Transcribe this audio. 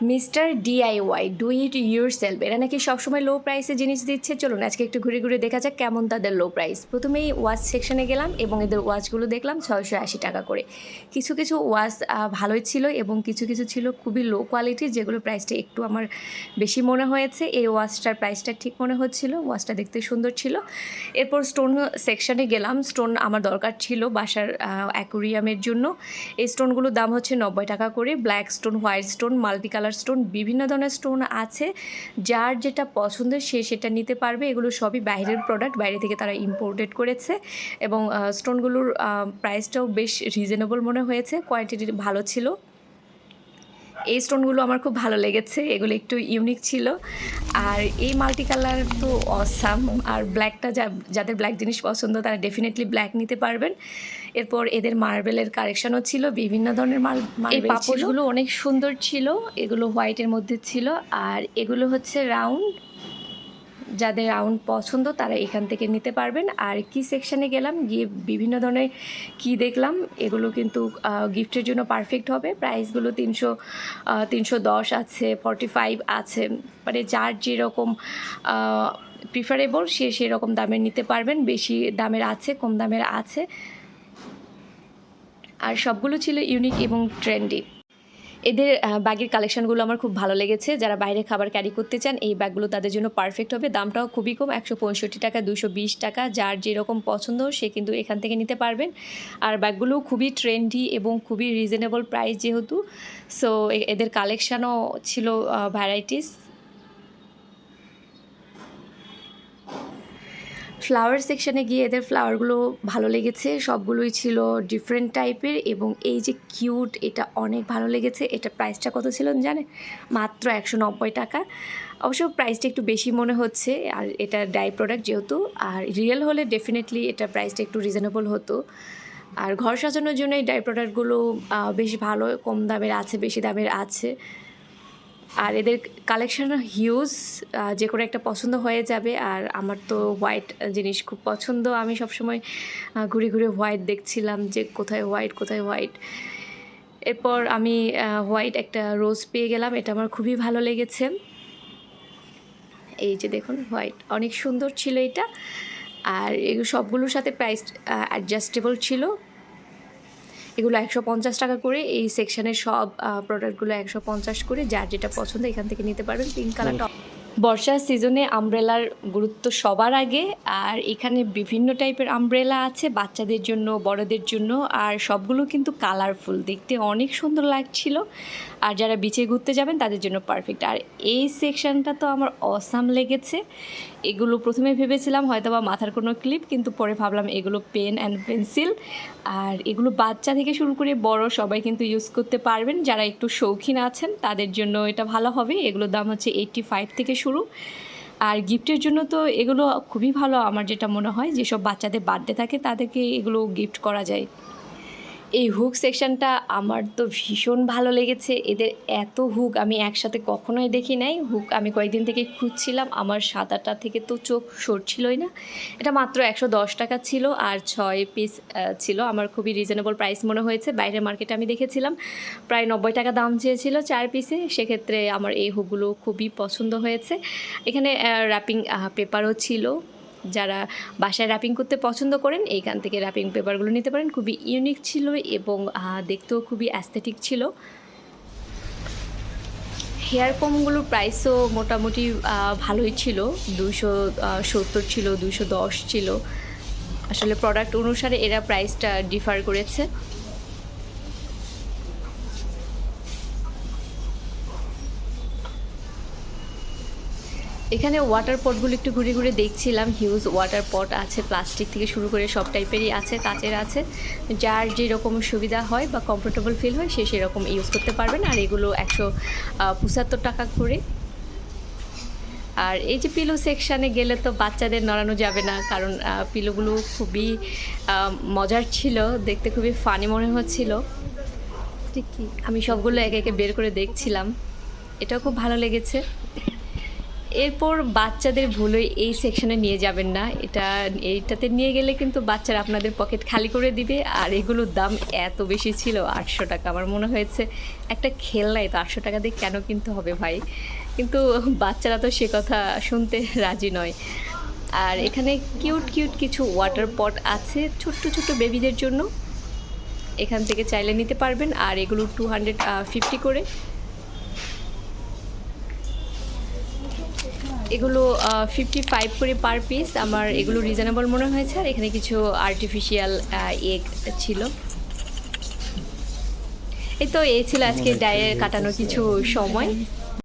Mister DIY do it yourself এরা নাকি সবসময় লো প্রাইসে জিনিস দিচ্ছে। চলুন, আজকে একটু ঘুরে ঘুরে দেখা যাক কেমন তাদের লো প্রাইস প্রথমেই ওয়াচ সেকশনে গেলাম এবং এদের ওয়াচগুলো দেখলাম ছয়শো আশি টাকা করে। কিছু কিছু ওয়াচ ভালোই ছিল এবং কিছু কিছু ছিল খুবই লো কোয়ালিটির যেগুলো প্রাইসটা একটু আমার বেশি মনে হয়েছে। এই ওয়াচটার প্রাইসটা ঠিক মনে হচ্ছিল ওয়াচটা দেখতে সুন্দর ছিল। এরপর স্টোন সেকশনে গেলাম। স্টোন আমার দরকার ছিল বাসার অ্যাকোরিয়ামের জন্য। এই স্টোনগুলোর দাম হচ্ছে নব্বই টাকা করে। Black stone white stone multi colour stone বিভিন্ন ধরনের স্টোন আছে। যার যেটা পছন্দের সে সেটা নিতে পারবে। এগুলো সবই বাইরের প্রোডাক্ট বাইরে থেকে তারা ইম্পোর্টেড করেছে। এবং স্টোনগুলোর প্রাইসটাও বেশ রিজনেবল মনে হয়েছে। কোয়ান্টিটি ভালো ছিল। এই স্টোনগুলো আমার খুব ভালো লেগেছে এগুলো একটু ইউনিক ছিল। আর এই মাল্টি কালার তো অসাম আর ব্ল্যাকটা যা যাদের ব্ল্যাক জিনিস পছন্দ তারা ডেফিনেটলি ব্ল্যাক নিতে পারবেন। এরপর এদের মার্বেলের কালেকশনও ছিল বিভিন্ন ধরনের মাল এই পাপড়গুলো অনেক সুন্দর ছিল এগুলো হোয়াইটের মধ্যে ছিল আর এগুলো হচ্ছে রাউন্ড যাদের রাউন্ড পছন্দ তারা এখান থেকে নিতে পারবেন। আর কি সেকশানে গেলাম, গিয়ে বিভিন্ন ধরনের কি দেখলাম, এগুলো কিন্তু গিফটের জন্য পারফেক্ট হবে। প্রাইসগুলো তিনশো তিনশো দশ আছে ফর্টি ফাইভ আছে। মানে যার যেরকম প্রিফারেবল সে সেরকম দামের নিতে পারবেন। বেশি দামের আছে, কম দামের আছে। আর সবগুলো ছিল ইউনিক এবং ট্রেন্ডি এদের ব্যাগের কালেকশনগুলো আমার খুব ভালো লেগেছে। যারা বাইরে খাবার ক্যারি করতে চান, এই ব্যাগগুলো তাদের জন্য পারফেক্ট হবে। দামটাও খুবই কম, একশো পঁয়ষট্টি টাকা, দুশো বিশ টাকা। যার যেরকম পছন্দ, সে কিন্তু এখান থেকে নিতে পারবেন। আর ব্যাগগুলো খুবই ট্রেন্ডি এবং খুবই রিজনেবল প্রাইস যেহেতু। সো এদের কালেকশানও ছিল ভ্যারাইটিস ফ্লাওয়ার সেকশনে গিয়ে এদের ফ্লাওয়ারগুলো ভালো লেগেছে। সবগুলোই ছিল ডিফারেন্ট টাইপের এবং এই যে কিউট এটা অনেক ভালো লেগেছে। এটা প্রাইসটা কত ছিল জানে? মাত্র একশো নব্বই টাকা। অবশ্য প্রাইসটা একটু বেশি মনে হচ্ছে আর এটা ডাই প্রোডাক্ট যেহেতু। আর রিয়েল হলে ডেফিনেটলি এটা প্রাইসটা একটু রিজনেবল হতো। আর ঘর সাজানোর জন্য এই ডাই প্রোডাক্টগুলো বেশ ভালো, কম দামের আছে, বেশি দামের আছে। আর এদের কালেকশন হিউজ যে কোনো একটা পছন্দ হয়ে যাবে। আর আমার তো হোয়াইট জিনিস খুব পছন্দ। আমি সবসময় ঘুরে ঘুরে হোয়াইট দেখছিলাম যে কোথায় হোয়াইট কোথায় হোয়াইট এরপর আমি হোয়াইট একটা রোজ পেয়ে গেলাম। এটা আমার খুবই ভালো লেগেছে। এই যে দেখুন হোয়াইট অনেক সুন্দর ছিল এটা। আর এগুলো সবগুলোর সাথে প্রাইস অ্যাডজাস্টেবল ছিল। এগুলো একশো পঞ্চাশ টাকা করে এই সেকশনের সব প্রোডাক্টগুলো একশো পঞ্চাশ করে যার যেটা পছন্দ এখান থেকে নিতে পারবেন। পিঙ্ক কালারটা বর্ষার সিজনে আমব্রেলার গুরুত্ব সবার আগে, আর এখানে বিভিন্ন টাইপের আমব্রেলা আছে, বাচ্চাদের জন্য, বড়দের জন্য, আর সবগুলো কিন্তু কালারফুল। দেখতে অনেক সুন্দর লাগছিল, আর যারা বিচে ঘুরতে যাবেন তাদের জন্য পারফেক্ট আর এই সেকশনটা তো আমার অসাম লেগেছে। এগুলো প্রথমে ভেবেছিলাম হয়তো বা মাথার কোনো ক্লিপ কিন্তু পরে ভাবলাম এগুলো পেন অ্যান্ড পেন্সিল আর এগুলো বাচ্চা থেকে শুরু করে বড় সবাই কিন্তু ইউজ করতে পারবেন। যারা একটু শৌখিন আছেন, তাদের জন্য এটা ভালো হবে। এগুলোর দাম হচ্ছে এইট্টি ফাইভ থেকে শুরু। আর গিফটের জন্য তো এগুলো খুবই ভালো আমার যেটা মনে হয়, যেসব বাচ্চাদের বার্থডে থাকে তাদেরকে এগুলো গিফট করা যায়। এই হুক সেকশনটা আমার তো ভীষণ ভালো লেগেছে। এদের এত হুক আমি একসাথে কখনোই দেখি নাই। হুক আমি কয়েকদিন থেকে খুঁজছিলাম, আমার সাত আটটা থেকে তো চোখ সরছিলই না। এটা মাত্র একশো দশ টাকা ছিল আর ছয় পিস ছিল। আমার খুবই রিজনেবল প্রাইস মনে হয়েছে। বাইরের মার্কেটে আমি দেখেছিলাম, প্রায় নব্বই টাকা দাম চেয়েছিল চার পিসে সেক্ষেত্রে আমার এই হুকগুলো খুবই পছন্দ হয়েছে। এখানে র্যাপিং পেপারও ছিল। যারা বাসায় র্যাপিং করতে পছন্দ করেন, এইখান থেকে র্যাপিং পেপারগুলো নিতে পারেন। খুবই ইউনিক ছিল এবং দেখতেও খুবই অ্যাস্থেটিক ছিল। হেয়ার কমগুলোর প্রাইসও মোটামুটি ভালোই ছিল। দুশো সত্তর ছিল দুশো দশ ছিল। আসলে প্রোডাক্ট অনুসারে এরা প্রাইসটা ডিফার করেছে। এখানে ওয়াটার পটগুলো একটু ঘুরে ঘুরে দেখছিলাম। হিউজ ওয়াটার পট আছে প্লাস্টিক থেকে শুরু করে সব টাইপেরই আছে, কাচের আছে। যার যেরকম সুবিধা হয় বা কমফোর্টেবল ফিল হয়, সে সেরকম ইউজ করতে পারবেন। আর এগুলো একশো পঁচাত্তর টাকা করে। আর এই যে পিলো সেকশানে গেলে তো বাচ্চাদের নড়ানো যাবে না, কারণ পিলোগুলো খুবই মজার ছিল, দেখতে খুবই ফানি মনে হচ্ছিল। ঠিক আমি সবগুলো একে একে বের করে দেখছিলাম। এটাও খুব ভালো লেগেছে। এরপর বাচ্চাদের ভুলই এই সেকশনে নিয়ে যাবেন না। এটা, এইটাতে নিয়ে গেলে কিন্তু বাচ্চারা আপনাদের পকেট খালি করে দিবে। আর এগুলোর দাম এত বেশি ছিল, আটশো টাকা। আমার মনে হয়েছে একটা খেলনাই তো আটশো টাকা দিয়ে কেন কিনতে হবে ভাই? কিন্তু বাচ্চারা তো সে কথা শুনতে রাজি নয়। আর এখানে কিউট কিউট কিছু ওয়াটার পট আছে ছোট্ট ছোট্ট বেবিদের জন্য। এখান থেকে চাইলে নিতে পারবেন। আর এগুলো টু হান্ড্রেড ফিফটি করে। এগুলো ফিফটি ফাইভ করে পার পিস আমার এগুলো রিজনেবল মনে হয়েছে। আর এখানে কিছু আর্টিফিশিয়াল এগ ছিল। এই তো এ ছিল আজকে ডায়ে কাটানো কিছু সময়।